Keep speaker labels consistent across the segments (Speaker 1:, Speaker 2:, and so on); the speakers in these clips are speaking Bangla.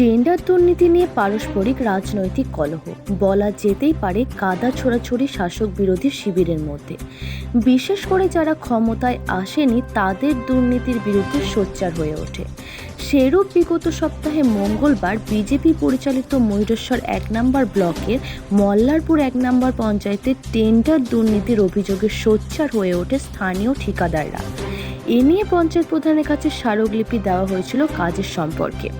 Speaker 1: টেন্ডার দুর্নীতি নিয়ে পারস্পরিক রাজনৈতিক কলহ। বলা যেতেই পারে কাদা ছোড়াছড়ি শাসক বিরোধী শিবিরের মধ্যে। বিশেষ করে যারা ক্ষমতায় আসেনি, তাদের দুর্নীতির বিরুদ্ধে সোচ্চার হয়ে ওঠে। সেরূপ বিগত সপ্তাহে মঙ্গলবার বিজেপি পরিচালিত ময়ূরেশ্বর এক নম্বর ব্লকের মল্লারপুর এক নম্বর পঞ্চায়েতের টেন্ডার দুর্নীতির অভিযোগে সোচ্চার হয়ে ওঠে স্থানীয় ঠিকাদাররা। এ নিয়ে পঞ্চায়েত প্রধানের কাছে স্মারকলিপি দেওয়া হয়েছিল কাজের সম্পর্কে।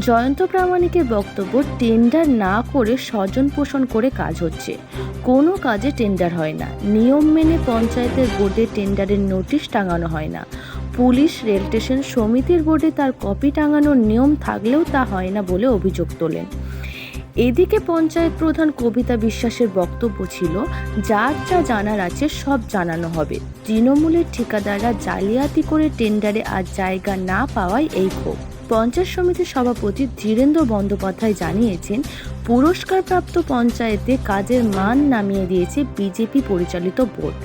Speaker 1: জয়ন্ত প্রামাণিকের বক্তব্য টেন্ডার না করে স্বজন পোষণ করে কাজ হচ্ছে। কোনো কাজে টেন্ডার হয় না। নিয়ম মেনে পঞ্চায়েতের বোর্ডে টেন্ডারের নোটিশ টাঙানো হয় না। পুলিশ, রেল স্টেশন, সমিতির বোর্ডে তার কপি টাঙানোর নিয়ম থাকলেও তা হয় না বলে অভিযোগ তোলেন। এদিকে পঞ্চায়েত প্রধান কবিতা বিশ্বাসের বক্তব্য ছিল, যার যা জানার আছে সব জানানো হবে। তৃণমূলের ঠিকাদাররা জালিয়াতি করে টেন্ডারে আর জায়গা না পাওয়ায় এই ক্ষোভ। পঞ্চায়েত সমিতির সভাপতি ধীরেন্দ্র বন্দ্যোপাধ্যায় জানিয়েছেন, পুরস্কারপ্রাপ্ত পঞ্চায়েতে কাজের মান নামিয়ে দিয়েছে বিজেপি পরিচালিত বোর্ড।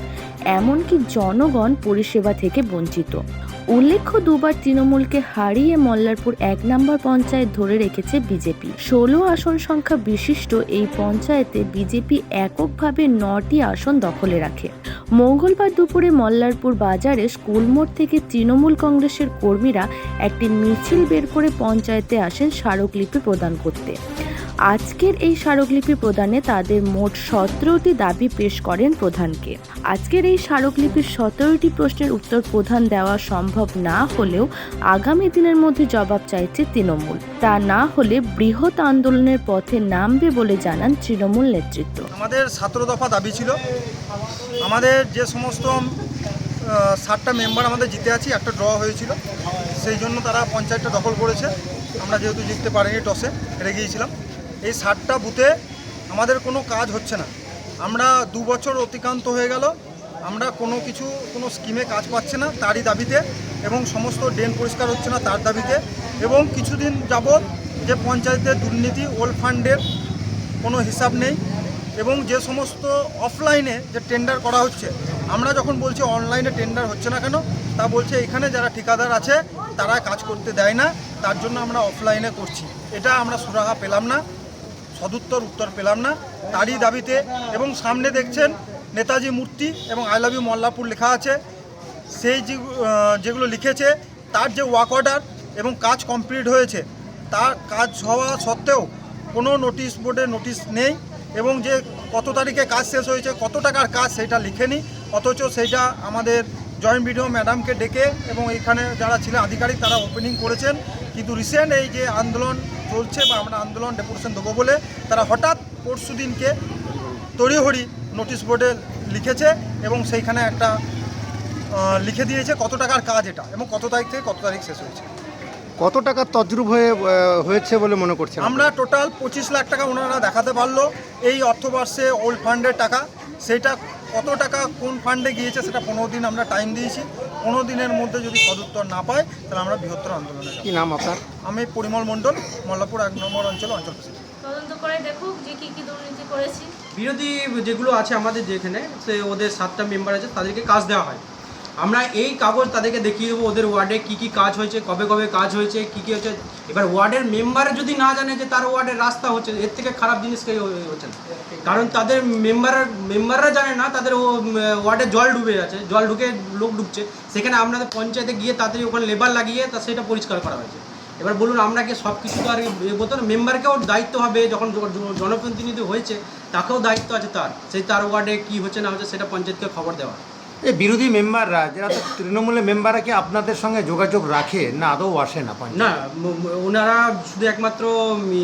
Speaker 1: এমনকি জনগণ পরিষেবা থেকে বঞ্চিত। উল্লেখ্য, দুবার তৃণমূলকে হারিয়ে মল্লারপুর এক নম্বর পঞ্চায়েত ধরে রেখেছে বিজেপি। ষোলো আসন সংখ্যা বিশিষ্ট এই পঞ্চায়েতে বিজেপি এককভাবে নটি আসন দখলে রাখে। মঙ্গলবার দুপুরে মল্লারপুর বাজারে স্কুল মোড় থেকে তৃণমূল কংগ্রেসের কর্মীরা একটি মিছিল বের করে পঞ্চায়েতে আসেন স্মারকলিপি প্রদান করতে। আজকের এই স্মারকলিপি প্রদানে তাদের মোট সতেরোটি দাবি পেশ করেন প্রধানকে। আজকের এই স্মারকলিপির সতেরোটি প্রশ্নের উত্তর প্রধান দেওয়া সম্ভব না হলেও আগামী দিনের মধ্যে জবাব চাইছে তৃণমূল। তা না হলে বৃহৎ আন্দোলনের পথে নামবে বলে জানান তৃণমূল নেতৃত্ব।
Speaker 2: আমাদের সতেরো দফা দাবি ছিল। আমাদের যে সমস্ত ষাটটা মেম্বার আমাদের জিতে আছি, একটা ড্র হয়েছিল। সেই জন্য তারা পঞ্চায়েতটা দখল করেছে। আমরা যেহেতু জিততে পারিনি টসে হেরে গিয়েছিলাম। এই ষাটটা বুথে আমাদের কোনো কাজ হচ্ছে না। আমরা দু বছর অতিক্রান্ত হয়ে গেল। আমরা কোনো কিছু, কোনো স্কিমে কাজ পাচ্ছে না তারই দাবিতে এবং সমস্ত ড্রেন পরিষ্কার হচ্ছে না তার দাবিতে এবং কিছুদিন যাবৎ যে পঞ্চায়েতের দুর্নীতি ওল্ড ফান্ডের কোনো হিসাব নেই এবং যে সমস্ত অফলাইনে যে টেন্ডার করা হচ্ছে, আমরা যখন বলছি অনলাইনে টেন্ডার হচ্ছে না কেন, তা বলছে এখানে যারা ঠিকাদার আছে তারা কাজ করতে দেয় না, তার জন্য আমরা অফলাইনে করছি। এটা আমরা সুরাহা পেলাম না। সদুত্তর উত্তর পেলাম না। তারই দাবিতে এবং সামনে দেখছেন নেতাজি মূর্তি এবং আই লাভ ইউ মল্লাপুর লেখা আছে। সেই যেগুলো লিখেছে, তার যে ওয়ার্ক অর্ডার এবং কাজ কমপ্লিট হয়েছে, তার কাজ হওয়া সত্ত্বেও কোনো নোটিশ বোর্ডে নোটিশ নেই এবং যে কত তারিখে কাজ শেষ হয়েছে, কত টাকার কাজ সেটা লিখেনি, অথচ সেইটা আমাদের জয়েন্ট বিডিও ম্যাডামকে ডেকে এবং এখানে যারা ছিলেন আধিকারিক তারা ওপেনিং করেছেন। কিন্তু রিসেন্ট এই যে আন্দোলন চলছে বা আমরা আন্দোলন ডেপুটেশন দেবো বলে তারা হঠাৎ পরশু দিনকে তড়িহড়ি নোটিশ বোর্ডে লিখেছে এবং সেইখানে একটা লিখে দিয়েছে কত টাকার কাজ এটা এবং কত তারিখ থেকে কত তারিখ শেষ হয়েছে।
Speaker 3: কত টাকা তদ্রুপ হয়ে হয়েছে বলে মনে করছেন
Speaker 2: আমরা টোটাল পঁচিশ লাখ টাকা ওনারা দেখাতে পারল। এই অর্থবর্ষে ওল্ড ফান্ডের টাকা সেটা কত টাকা কোন ফান্ডে গিয়েছে সেটা পনেরো দিন আমরা টাইম দিয়েছি। পনেরো দিনের মধ্যে যদি সদুত্তর না পাই তাহলে আমরা বৃহত্তর আন্দোলনে
Speaker 3: কি নাম আপনার?
Speaker 2: আমি পরিমল মণ্ডল মল্লাপুর এক নম্বর অঞ্চল অঞ্চল
Speaker 4: তদন্ত করে দেখুক যে কি কি দুর্নীতি করেছি।
Speaker 5: বিরোধী যেগুলো আছে আমাদের যেখানে সে ওদের সাতটা মেম্বার আছে তাদেরকে কাজ দেওয়া হয়। আমরা এই কাগজ তাদেরকে দেখিয়ে দেবো ওদের ওয়ার্ডে কী কী কাজ হয়েছে কবে কবে কাজ হয়েছে কী কী হচ্ছে এবার ওয়ার্ডের মেম্বার যদি না জানে যে তার ওয়ার্ডের রাস্তা হচ্ছে এর থেকে খারাপ জিনিস কেউ হচ্ছে না। কারণ তাদের মেম্বার মেম্বাররা জানে না তাদের ও ওয়ার্ডে জল ডুবে আছে জল ঢুকে লোক ঢুকছে সেখানে আপনাদের পঞ্চায়েতে গিয়ে তাড়াতাড়ি ওখানে লেবার লাগিয়ে তা সেটা পরিষ্কার করা হয়েছে। এবার বলুন আমরা কি সব কিছু তো আর এ বলতো না মেম্বারকেও দায়িত্ব হবে যখন জনপ্রতিনিধি হয়েছে তাকেও দায়িত্ব আছে তার। সেই তার ওয়ার্ডে কী হচ্ছে না হচ্ছে সেটা পঞ্চায়েতকে খবর দেওয়া।
Speaker 3: এই বিরোধী মেম্বাররা যারা তো তৃণমূলের মেম্বাররা কি আপনাদের সঙ্গে যোগাযোগ রাখে? না আদৌ আসে না
Speaker 5: না ওনারা শুধু একমাত্র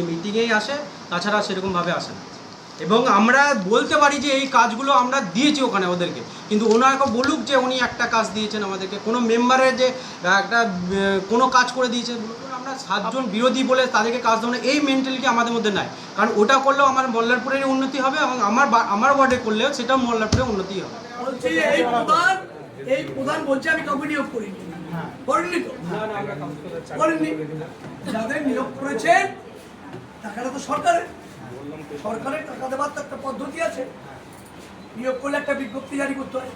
Speaker 5: মিটিংয়েই আসে তাছাড়া সেরকমভাবে আসে না। এবং আমরা বলতে পারি যে এই কাজগুলো আমরা দিয়েছি ওখানে ওদেরকে। কিন্তু ওনাকে বলুক যে উনি একটা কাজ দিয়েছেন আমাদেরকে। কোনো মেম্বারের যে একটা কোনো কাজ করে দিয়েছে আমরা সাতজন বিরোধী বলে তাদেরকে কাজ দেবো না। এই মেন্টালিটি আমাদের মধ্যে নাই। কারণ ওটা করলেও আমার মল্লারপুরের উন্নতি হবে এবং আমার আমার ওয়ার্ডে করলেও সেটাও মল্লারপুরের উন্নতি হবে।
Speaker 6: বলছি এই প্রধান এই প্রধান বলছে আমি কাউকে নিয়োগ করিনি। করেননি তো? করেননি? যাদের নিয়োগ করেছেন টাকাটা তো সরকারের। সরকারের টাকা দেওয়ার তো একটা পদ্ধতি আছে। নিয়োগ করলে একটা বিজ্ঞপ্তি জারি করতে হয়।